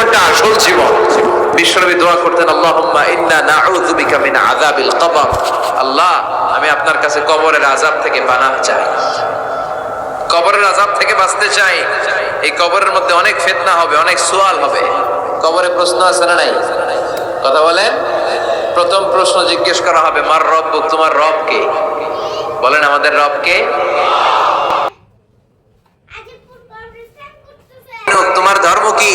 জীবনটা আসল জীবন। বিশ্বনবী দোয়া করতেন, আল্লাহুম্মা ইন্না নাউযু বিকা মিন আযাবিল কবর। আল্লাহ, আমি আপনার কাছে কবরের আযাব থেকে পানাহ চাই। কবরের আযাব থেকে বাঁচতে চাই, এই কবরের মধ্যে অনেক ফিতনা হবে, অনেক সুয়াল হবে। কবরে প্রশ্ন আছে না নাই? কথা বলেন। প্রথম প্রশ্ন জিজ্ঞেস করা হবে, মার রব, তোমার রব কে? বলেন, আমাদের রব কে তোমার ধর্ম কি